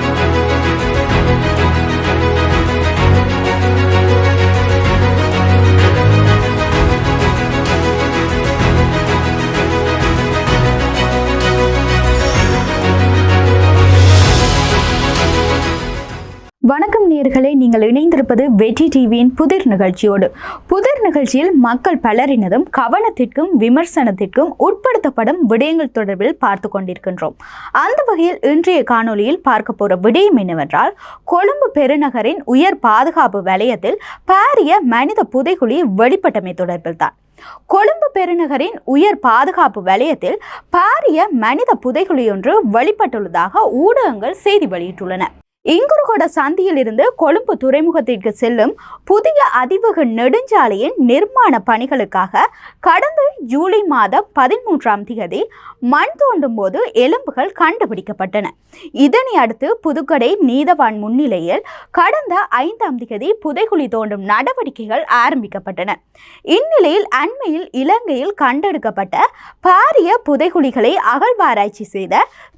Thank you. வணக்கம் நீங்கள் இணைந்திருப்பது வெற்றி டிவியின் புதிர் நிகழ்ச்சியோடு. புதிர் நிகழ்ச்சியில் மக்கள் பலரினதும் கவனத்திற்கும் விமர்சனத்திற்கும் உட்படுத்தப்படும் விடயங்கள் தொடர்பில் பார்த்து கொண்டிருக்கின்றோம். அந்த வகையில் இன்றைய காணொளியில் பார்க்க போற விடயம் என்னவென்றால் கொழும்பு பெருநகரின் உயர் பாதுகாப்பு வலயத்தில் பாரிய மனித புதைகுழி வெளிப்பட்டமை தொடர்பில் தான். கொழும்பு பெருநகரின் உயர் பாதுகாப்பு வலயத்தில் பாரிய மனித புதைகுழி ஒன்று வெளிப்பட்டுள்ளதாக ஊடகங்கள் செய்தி வெளியிட்டுள்ளன. இங்குருகோட சந்தியிலிருந்து கொழும்பு துறைமுகத்திற்கு செல்லும் புதிய அதிவக நெடுஞ்சாலையின் நிர்மாண பணிகளுக்காக கடந்த ஜூலை மாதம் பதிமூன்றாம் தேதி மண் தோண்டும் போது எலும்புகள் கண்டுபிடிக்கப்பட்டன. இதனை அடுத்து புதுக்கடை நீதவான் முன்னிலையில் கடந்த ஐந்தாம் தேதி புதைகுழி தோண்டும் நடவடிக்கைகள் ஆரம்பிக்கப்பட்டன. இந்நிலையில் அண்மையில் இலங்கையில் கண்டெடுக்கப்பட்ட பாரிய புதைகுழிகளை அகழ்வாராய்ச்சி செய்த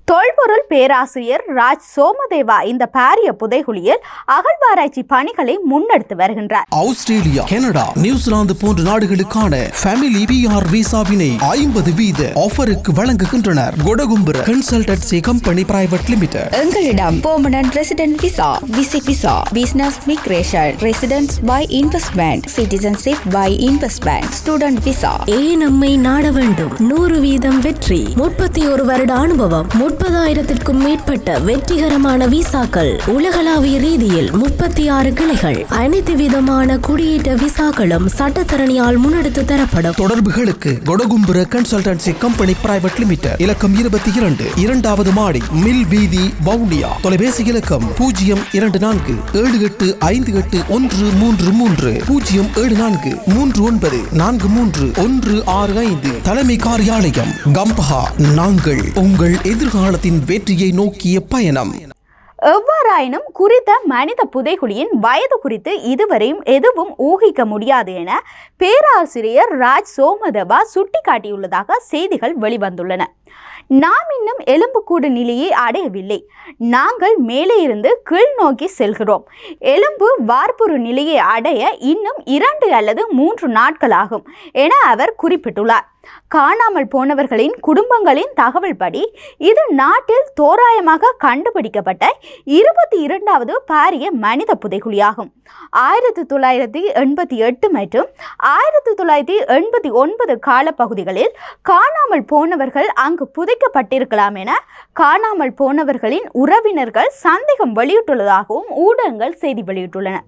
தொல்பொருள் பேராசிரியர் ராஜ் சோமதேவா இந்த பாரிய புதைகுழியில் அகழ்வாராய்ச்சி பணிகளை முன்னெடுத்து வருகின்றார். ஆஸ்திரேலியா கனடா நியூசிலாந்து போன்ற நாடுகளுக்கான ஃபேமிலி பிஆர் விசாவினை ஐம்பது வீத ஆஃபருக்கு வழங்குகின்றனர். Kodakumbura consultancy company private limited எங்களிடம் permanent resident visa visit visa business migration residence by investment citizenship by investment student visa ஏன் நம்மை நாட வேண்டும்? நூறு வீதம் வெற்றி முப்பத்தி ஒரு வருட அனுபவம் முப்பதாயிரத்திற்கும் மேற்பட்ட வெற்றிகரமான விசாக்கள் உலகளாவிய ரீதியில் முப்பத்தி ஆறு கிளைகள். அனைத்து விதமான குடியேற்ற விசாக்களும் சட்டத்தரணியால் முன்னெடுத்து தரப்படும். தொடர்புகளுக்கு Kodakumbura consultancy company private limited. இலக்கம் இருபத்தி இரண்டு இரண்டாவது மாடி மில் வீதி வவுனியா. தொலைபேசி இலக்கம் பூஜ்ஜியம் இரண்டு நான்கு ஏழு எட்டு ஐந்து எட்டு ஒன்று மூன்று மூன்று. பூஜ்ஜியம் ஏழு நான்கு மூன்று ஒன்பது நான்கு மூன்று ஒன்று ஆறு ஐந்து. தலைமை காரியாலயம் கம்பஹா. நாங்கள் உங்கள் எதிர்காலத்தின் வெற்றியை நோக்கிய பயணம். எவ்வாறாயினும் குறித்த மனித புதைகுழியின் வயது குறித்து இதுவரையும் எதுவும் ஊகிக்க முடியாது என பேராசிரியர் ராஜ் சோமதவா சுட்டிக்காட்டியுள்ளதாக செய்திகள் வெளிவந்துள்ளன. நாம் இன்னும் எலும்புக்கூடு நிலையை அடையவில்லை. நாங்கள் மேலே இருந்து கீழ் நோக்கி செல்கிறோம். எலும்பு வார்ப்புரு நிலையை அடைய இன்னும் இரண்டு அல்லது மூன்று நாட்களாகும் என அவர் குறிப்பிட்டுள்ளார். காணாமல் போனவர்களின் குடும்பங்களின் தகவல் படி இது நாட்டில் தோராயமாக கண்டுபிடிக்கப்பட்ட இருபத்தி இரண்டாவது பாரிய மனித புதைகுழியாகும். ஆயிரத்தி தொள்ளாயிரத்தி எண்பத்தி எட்டு மற்றும் ஆயிரத்தி தொள்ளாயிரத்தி எண்பத்தி ஒன்பது காலப்பகுதிகளில் காணாமல் போனவர்கள் அங்கு புதைக்கப்பட்டிருக்கலாம் என காணாமல் போனவர்களின் உறவினர்கள் சந்தேகம் வெளியிட்டுள்ளதாகவும் ஊடகங்கள் செய்தி வெளியிட்டுள்ளன.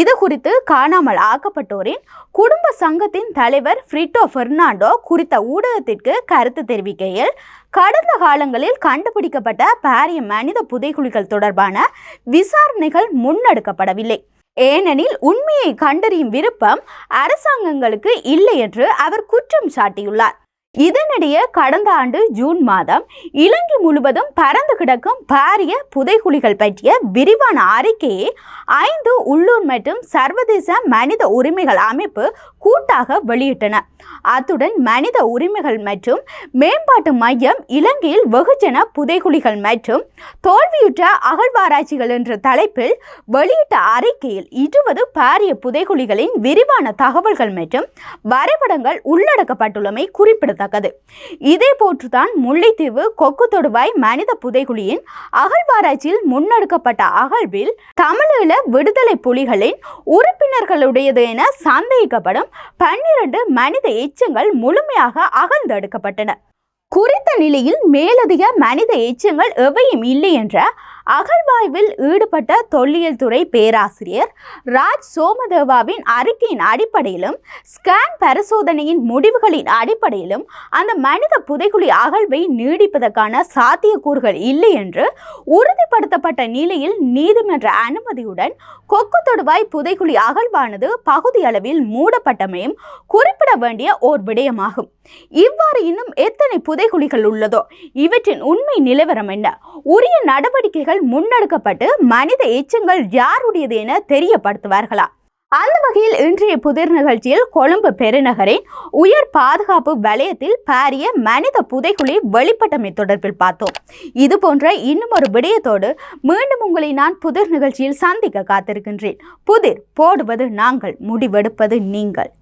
இது குறித்து காணாமல் ஆக்கப்பட்டோரின் குடும்ப சங்கத்தின் தலைவர் ஃப்ரிட்டோ பெர்னாண்டோ குறித்த ஊடகத்திற்கு கருத்து தெரிவிக்கையில் கடந்த காலங்களில் கண்டுபிடிக்கப்பட்ட பாரிய மனித புதைகுழிகள் தொடர்பான விசாரணைகள் முன்னெடுக்கப்படவில்லை. ஏனெனில் உண்மையை கண்டறியும் விருப்பம் அரசாங்கங்களுக்கு இல்லை என்று அவர் குற்றம் சாட்டியுள்ளார். இதனிடையே கடந்த ஆண்டு ஜூன் மாதம் இலங்கை முழுவதும் பறந்து கிடக்கும் பாரிய புதைகுழிகள் பற்றிய விரிவான அறிக்கையை ஐந்து உள்ளூர் மற்றும் சர்வதேச மனித உரிமைகள் அமைப்பு கூட்டாக வெளியிட்டன. அத்துடன் மனித உரிமைகள் மற்றும் மேம்பாட்டு மையம் இலங்கையில் வெகுஜன புதைகுழிகள் மற்றும் தோல்வியுற்ற அகழ்வாராய்ச்சிகள் என்ற தலைப்பில் வெளியிட்ட அறிக்கையில் இருபது பாரிய புதைகுழிகளின் விரிவான தகவல்கள் மற்றும் வரைபடங்கள் உள்ளடக்கப்பட்டுள்ளமை குறிப்பிடத்தக்கது. இதே போற்றுதான் முல்லைத்தீவு கொக்கு தொடுவாய் மனித புதைகுழியின் அகழ்வாராய்ச்சியில் முன்னெடுக்கப்பட்ட அகழ்வில் தமிழீழ விடுதலை புலிகளின் உறுப்பினர்களுடையது என சந்தேகிக்கப்படும் பன்னிரண்டு மனித எச்சங்கள் முழுமையாக அகழ்ந்தெடுக்கப்பட்டன. குறித்த நிலையில் மேலதிக மனித எச்சங்கள் எவையும் இல்லை என்ற அகழ்வாய்வில் ஈடுபட்ட தொல்லியல் துறை பேராசிரியர் ராஜ் சோமதேவாவின் அறிக்கையின் அடிப்படையிலும் ஸ்கேன் பரிசோதனையின் முடிவுகளின் அடிப்படையிலும் அந்த மனித புதைகுழி அகழ்வை நீடிப்பதற்கான சாத்தியக்கூறுகள் இல்லை என்று உறுதிப்படுத்தப்பட்ட நிலையில் நீதிமன்ற அனுமதியுடன் கொக்கு தொடுவாய் புதைகுழி அகழ்வானது பகுதியளவில் மூடப்பட்டமையும் குறிப்பிட வேண்டிய ஓர் விடயமாகும். இவ்வாறு இன்னும் எத்தனை புதைகுழிகள் உள்ளதோ? இவற்றின் உண்மை நிலவரம் என்ன? உரிய நடவடிக்கைகள் முன்னெடுக்கப்பட்டு மனித எச்சங்கள் யாருடையது என தெரியப்படுத்துவார்களா? அந்த வகையில் இன்றைய புதிர் நிகழ்ச்சியில் கொழும்பு பெருநகரின் உயர் பாதுகாப்பு வலயத்தில் பாரிய மனித புதைகுழி வெளிப்பட்டமை தொடர்பில் பார்த்தோம். இது போன்ற இன்னும் ஒரு விடயத்தோடு மீண்டும் உங்களை நான் புதிர் நிகழ்ச்சியில் சந்திக்க காத்திருக்கின்றேன். புதிர் போடுவது நாங்கள் முடிவெடுப்பது நீங்கள்.